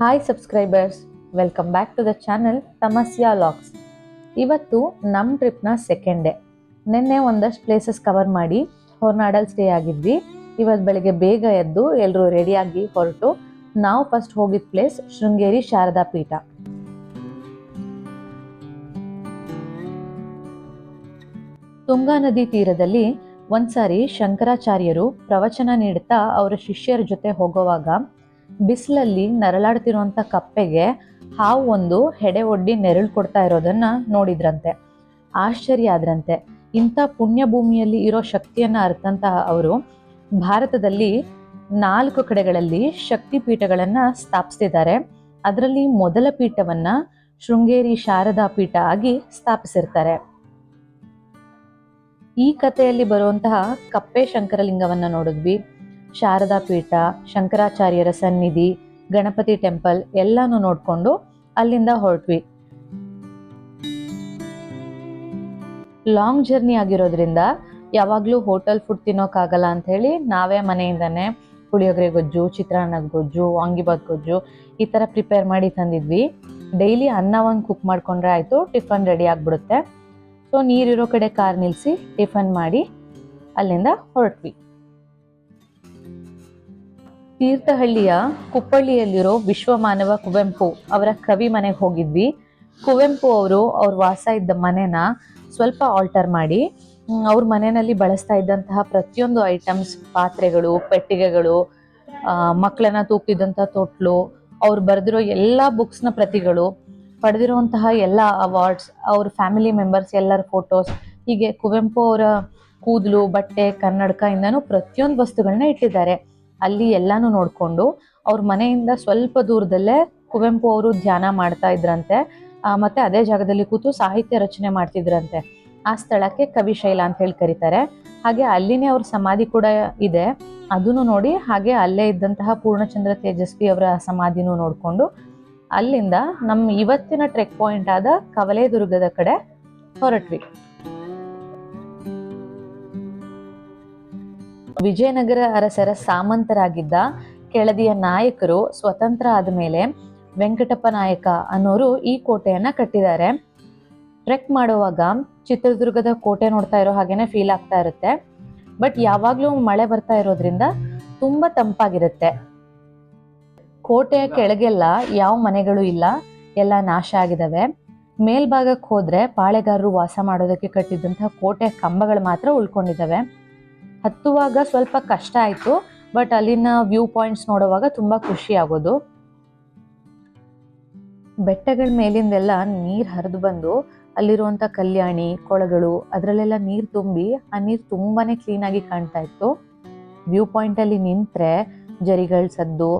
Hi subscribers welcome back to the channel ತಮಸ್ಯಾ ಲಾಕ್ಸ್ ಇವತ್ತು ನಮ್ಮ ಟ್ರಿಪ್ನ ಸೆಕೆಂಡ್ ಡೇ ನಿನ್ನೆ ಒಂದಷ್ಟು ಪ್ಲೇಸಸ್ ಕವರ್ ಮಾಡಿ ಹೊರನಾಡಲ್ಲಿ ಸ್ಟೇ ಆಗಿದ್ವಿ. ಇವತ್ತು ಬೆಳಿಗ್ಗೆ ಬೇಗ ಎದ್ದು ಎಲ್ಲರೂ ರೆಡಿಯಾಗಿ ಹೊರಟು. ನಾವು ಫಸ್ಟ್ ಹೋಗಿದ್ದ ಪ್ಲೇಸ್ ಶೃಂಗೇರಿ ಶಾರದಾ ಪೀಠ. ತುಂಗಾ ನದಿ ತೀರದಲ್ಲಿ ಒಂದ್ಸಾರಿ ಶಂಕರಾಚಾರ್ಯರು ಪ್ರವಚನ ನೀಡುತ್ತಾ ಅವರ ಶಿಷ್ಯರ ಜೊತೆ ಹೋಗುವಾಗ ಬಿಸಿಲಲ್ಲಿ ನರಳಾಡ್ತಿರುವಂಥ ಕಪ್ಪೆಗೆ ಹಾವು ಒಂದು ಹೆಡೆ ಒಡ್ಡಿ ನೆರಳು ಕೊಡ್ತಾ ಇರೋದನ್ನ ನೋಡಿದ್ರಂತೆ. ಆಶ್ಚರ್ಯ ಆದ್ರಂತೆ. ಇಂಥ ಪುಣ್ಯ ಭೂಮಿಯಲ್ಲಿ ಇರೋ ಶಕ್ತಿಯನ್ನ ಅರ್ಥಂತಹ ಅವರು ಭಾರತದಲ್ಲಿ ನಾಲ್ಕು ಕಡೆಗಳಲ್ಲಿ ಶಕ್ತಿ ಪೀಠಗಳನ್ನ ಸ್ಥಾಪಿಸ್ತಿದ್ದಾರೆ. ಅದರಲ್ಲಿ ಮೊದಲ ಪೀಠವನ್ನ ಶೃಂಗೇರಿ ಶಾರದಾ ಪೀಠ ಆಗಿ ಸ್ಥಾಪಿಸಿರ್ತಾರೆ. ಈ ಕಥೆಯಲ್ಲಿ ಬರುವಂತಹ ಕಪ್ಪೆ ಶಂಕರಲಿಂಗವನ್ನ ನೋಡಿದ್ವಿ. ಶಾರದಾ ಪೀಠ ಶಂಕರಾಚಾರ್ಯರ ಸನ್ನಿಧಿ, ಗಣಪತಿ ಟೆಂಪಲ್ ಎಲ್ಲಾನು ನೋಡಿಕೊಂಡು ಅಲ್ಲಿಂದ ಹೊರಟ್ವಿ. ಲಾಂಗ್ ಜರ್ನಿ ಆಗಿರೋದ್ರಿಂದ ಯಾವಾಗಲೂ ಹೋಟೆಲ್ ಫುಡ್ ತಿನ್ನೋಕ್ಕಾಗಲ್ಲ ಅಂತ ಹೇಳಿ ನಾವೇ ಮನೆಯಿಂದನೇ ಪುಳಿಯೋಗರೆ ಗೊಜ್ಜು ಚಿತ್ರಾನ್ನದ ಗೊಜ್ಜು ವಾಂಗಿಬಾತ್ ಗೊಜ್ಜು ಈ ಥರ ಪ್ರಿಪೇರ್ ಮಾಡಿ ತಂದಿದ್ವಿ. ಡೈಲಿ ಅನ್ನ ಒಂದು ಕುಕ್ ಮಾಡ್ಕೊಂಡ್ರೆ ಆಯಿತು, ಟಿಫನ್ ರೆಡಿ ಆಗಿಬಿಡುತ್ತೆ. ಸೊ ನೀರಿರೋ ಕಡೆ ಕಾರ್ ನಿಲ್ಲಿಸಿ ಟಿಫನ್ ಮಾಡಿ ಅಲ್ಲಿಂದ ಹೊರಟ್ವಿ. ತೀರ್ಥಹಳ್ಳಿಯ ಕುಪ್ಪಳ್ಳಿಯಲ್ಲಿರೋ ವಿಶ್ವ ಮಾನವ ಕುವೆಂಪು ಅವರ ಕವಿ ಮನೆಗೆ ಹೋಗಿದ್ವಿ. ಕುವೆಂಪು ಅವರು ಅವ್ರ ವಾಸ ಇದ್ದ ಮನೆನ ಸ್ವಲ್ಪ ಆಲ್ಟರ್ ಮಾಡಿ ಅವ್ರ ಮನೆಯಲ್ಲಿ ಬಳಸ್ತಾ ಇದ್ದಂತಹ ಪ್ರತಿಯೊಂದು ಐಟಮ್ಸ್ ಪಾತ್ರೆಗಳು, ಪೆಟ್ಟಿಗೆಗಳು ಮಕ್ಕಳನ್ನ ತೂಗ್ತಿದ್ದಂಥ ತೊಟ್ಲು, ಅವ್ರು ಬರೆದಿರೋ ಎಲ್ಲ ಬುಕ್ಸ್ನ ಪ್ರತಿಗಳು, ಪಡೆದಿರುವಂತಹ ಎಲ್ಲ ಅವಾರ್ಡ್ಸ್ ಅವ್ರ ಫ್ಯಾಮಿಲಿ ಮೆಂಬರ್ಸ್ ಎಲ್ಲರ ಫೋಟೋಸ್ ಹೀಗೆ ಕುವೆಂಪು ಅವರ ಕೂದಲು, ಬಟ್ಟೆ, ಕನ್ನಡಕ ಇಂದನೂ ಪ್ರತಿಯೊಂದು ವಸ್ತುಗಳನ್ನ ಇಟ್ಟಿದ್ದಾರೆ. ಅಲ್ಲಿ ಎಲ್ಲಾನು ನೋಡ್ಕೊಂಡು ಅವ್ರ ಮನೆಯಿಂದ ಸ್ವಲ್ಪ ದೂರದಲ್ಲೇ ಕುವೆಂಪು ಅವರು ಧ್ಯಾನ ಮಾಡ್ತಾ ಇದ್ರಂತೆ. ಮತ್ತೆ ಅದೇ ಜಾಗದಲ್ಲಿ ಕೂತು ಸಾಹಿತ್ಯ ರಚನೆ ಮಾಡ್ತಿದ್ರಂತೆ. ಆ ಸ್ಥಳಕ್ಕೆ ಕವಿಶೈಲ ಅಂತ ಹೇಳಿ ಕರೀತಾರೆ. ಹಾಗೆ ಅಲ್ಲಿನೇ ಅವ್ರ ಸಮಾಧಿ ಕೂಡ ಇದೆ. ಅದನ್ನು ನೋಡಿ ಹಾಗೆ ಅಲ್ಲೇ ಇದ್ದಂತಹ ಪೂರ್ಣಚಂದ್ರ ತೇಜಸ್ವಿ ಅವರ ಸಮಾಧಿನೂ ನೋಡಿಕೊಂಡು ಅಲ್ಲಿಂದ ನಮ್ಮ ಇವತ್ತಿನ ಟ್ರೆಕ್ ಪಾಯಿಂಟ್ ಆದ ಕವಲೇದುರ್ಗದ ಕಡೆ ಹೊರಟ್ವಿ. ವಿಜಯನಗರ ಅರಸರ ಸಾಮಂತರಾಗಿದ್ದ ಕೆಳದಿಯ ನಾಯಕರು ಸ್ವತಂತ್ರ ಆದಮೇಲೆ ವೆಂಕಟಪ್ಪ ನಾಯಕ ಅನ್ನೋರು ಈ ಕೋಟೆಯನ್ನ ಕಟ್ಟಿದ್ದಾರೆ. ಟ್ರೆಕ್ ಮಾಡುವಾಗ ಚಿತ್ರದುರ್ಗದ ಕೋಟೆ ನೋಡ್ತಾ ಇರೋ ಹಾಗೇನೆ ಫೀಲ್ ಆಗ್ತಾ ಇರುತ್ತೆ. ಬಟ್ ಯಾವಾಗ್ಲೂ ಮಳೆ ಬರ್ತಾ ಇರೋದ್ರಿಂದ ತುಂಬಾ ತಂಪಾಗಿರುತ್ತೆ. ಕೋಟೆಯ ಕೆಳಗೆಲ್ಲ ಯಾವ ಮನೆಗಳು ಇಲ್ಲ, ಎಲ್ಲ ನಾಶ ಆಗಿದಾವೆ. ಮೇಲ್ಭಾಗಕ್ಕೆ ಹೋದ್ರೆ ಪಾಳೆಗಾರರು ವಾಸ ಮಾಡೋದಕ್ಕೆ ಕಟ್ಟಿದಂತಹ ಕೋಟೆಯ ಕಂಬಗಳು ಮಾತ್ರ ಉಳ್ಕೊಂಡಿದ್ದಾವೆ ಹತ್ತುವಾಗ ಸ್ವಲ್ಪ ಕಷ್ಟ ಆಯಿತು ಬಟ್ ಅಲ್ಲಿನ ವ್ಯೂ ಪಾಯಿಂಟ್ಸ್ ನೋಡುವಾಗ ತುಂಬ ಖುಷಿ ಆಗೋದು. ಬೆಟ್ಟಗಳ ಮೇಲಿಂದೆಲ್ಲ ನೀರು ಹರಿದು ಬಂದು ಅಲ್ಲಿರುವಂಥ ಕಲ್ಯಾಣಿ, ಕೊಳಗಳು, ಅದರಲ್ಲೆಲ್ಲ ನೀರು ತುಂಬಿ ಆ ನೀರು ತುಂಬಾನೇ ಕ್ಲೀನಾಗಿ ಕಾಣ್ತಾ ಇತ್ತು. ವ್ಯೂ ಪಾಯಿಂಟಲ್ಲಿ ನಿಂತರೆ ಜರಿಗಳ ಸದ್ದು,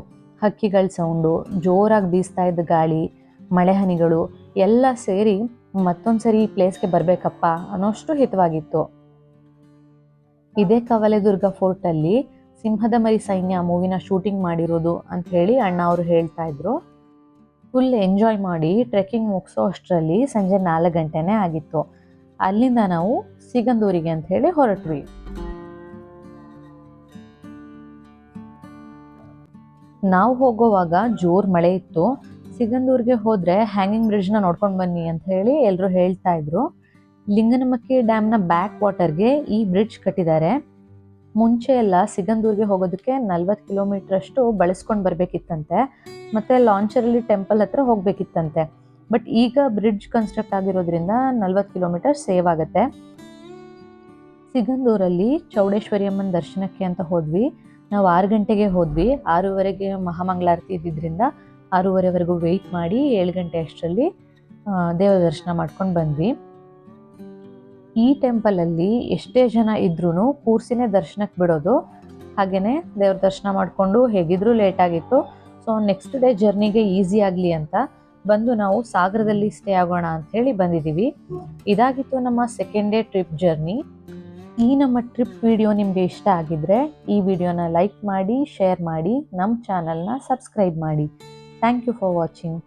ಹಕ್ಕಿಗಳ ಸೌಂಡು, ಜೋರಾಗಿ ಬೀಸ್ತಾ ಇದ್ದ ಗಾಳಿ, ಮಳೆ ಹನಿಗಳು ಎಲ್ಲ ಸೇರಿ ಮತ್ತೊಂದ್ಸರಿ ಈ ಪ್ಲೇಸ್ಗೆ ಬರಬೇಕಪ್ಪ ಅನ್ನೋಷ್ಟು ಹಿತವಾಗಿತ್ತು. ಇದೇ ಕವಲೆದುರ್ಗ ಫೋರ್ಟ್ ಅಲ್ಲಿ ಸಿಂಹದ ಮರಿ ಸೈನ್ಯ ಮೂವಿನ ಶೂಟಿಂಗ್ ಮಾಡಿರೋದು ಅಂತ ಹೇಳಿ ಅಣ್ಣ ಅವರು ಹೇಳ್ತಾ ಇದ್ರು. ಫುಲ್ ಎಂಜಾಯ್ ಮಾಡಿ ಟ್ರೆಕ್ಕಿಂಗ್ ಮುಗಿಸೋ ಅಷ್ಟರಲ್ಲಿ ಸಂಜೆ ನಾಲ್ಕು ಗಂಟೆನೇ ಆಗಿತ್ತು. ಅಲ್ಲಿಂದ ನಾವು ಸಿಗಂದೂರಿಗೆ ಅಂತ ಹೇಳಿ ಹೊರಟ್ವಿ. ನಾವು ಹೋಗೋವಾಗ ಜೋರ್ ಮಳೆ ಇತ್ತು. ಸಿಗಂದೂರಿಗೆ ಹೋದ್ರೆ ಹ್ಯಾಂಗಿಂಗ್ ಬ್ರಿಡ್ಜ್ನ ನೋಡ್ಕೊಂಡು ಬನ್ನಿ ಅಂತ ಹೇಳಿ ಎಲ್ಲರೂ ಹೇಳ್ತಾ ಇದ್ರು. ಲಿಂಗನಮಕ್ಕಿ ಡ್ಯಾಮ್ನ ಬ್ಯಾಕ್ ವಾಟರ್ಗೆ ಈ ಬ್ರಿಡ್ಜ್ ಕಟ್ಟಿದ್ದಾರೆ. ಮುಂಚೆ ಎಲ್ಲ ಸಿಗಂದೂರ್ಗೆ ಹೋಗೋದಕ್ಕೆ ನಲ್ವತ್ತು ಕಿಲೋಮೀಟರ್ ಅಷ್ಟು ಬಳಸ್ಕೊಂಡು ಬರಬೇಕಿತ್ತಂತೆ. ಮತ್ತೆ ಲಾಂಚರಲ್ಲಿ ಟೆಂಪಲ್ ಹತ್ರ ಹೋಗಬೇಕಿತ್ತಂತೆ. ಬಟ್ ಈಗ ಬ್ರಿಡ್ಜ್ ಕನ್ಸ್ಟ್ರಕ್ಟ್ ಆಗಿರೋದ್ರಿಂದ ನಲ್ವತ್ತು ಕಿಲೋಮೀಟರ್ ಸೇವ್ ಆಗುತ್ತೆ. ಸಿಗಂದೂರಲ್ಲಿ ಚೌಡೇಶ್ವರಿ ಅಮ್ಮನ ದರ್ಶನಕ್ಕೆ ಅಂತ ಹೋದ್ವಿ. ನಾವು ಆರು ಗಂಟೆಗೆ ಹೋದ್ವಿ. ಆರೂವರೆಗೆ ಮಹಾಮಂಗಳಾರತಿ ಇದ್ದಿದ್ದರಿಂದ ಆರೂವರೆವರೆಗೂ ವೆಯ್ಟ್ ಮಾಡಿ ಏಳು ಗಂಟೆ ಅಷ್ಟರಲ್ಲಿ ದೇವರ ದರ್ಶನ ಮಾಡ್ಕೊಂಡು ಬಂದ್ವಿ. ಈ ಟೆಂಪಲಲ್ಲಿ ಎಷ್ಟೇ ಜನ ಇದ್ರೂ ಕೂರ್ಸಿನೇ ದರ್ಶನಕ್ಕೆ ಬಿಡೋದು. ಹಾಗೆಯೇ ದೇವ್ರ ದರ್ಶನ ಮಾಡಿಕೊಂಡು ಹೇಗಿದ್ರೂ ಲೇಟ್ ಆಗಿತ್ತು. ಸೊ ನೆಕ್ಸ್ಟ್ ಡೇ ಜರ್ನಿಗೆ ಈಸಿ ಆಗಲಿ ಅಂತ ಬಂದು ನಾವು ಸಾಗರದಲ್ಲಿ ಸ್ಟೇ ಆಗೋಣ ಅಂತ ಹೇಳಿ ಬಂದಿದ್ದೀವಿ ಇದಾಗಿತ್ತು ನಮ್ಮ ಸೆಕೆಂಡ್ ಡೇ ಟ್ರಿಪ್ ಜರ್ನಿ ಈ ನಮ್ಮ ಟ್ರಿಪ್ ವಿಡಿಯೋ ನಿಮಗೆ ಇಷ್ಟ ಆಗಿದ್ರೆ ಈ ವಿಡಿಯೋನ ಲೈಕ್ ಮಾಡಿ ಶೇರ್ ಮಾಡಿ ನಮ್ಮ ಚಾನಲ್ನ ಸಬ್ಸ್ಕ್ರೈಬ್ ಮಾಡಿ. Thank you for watching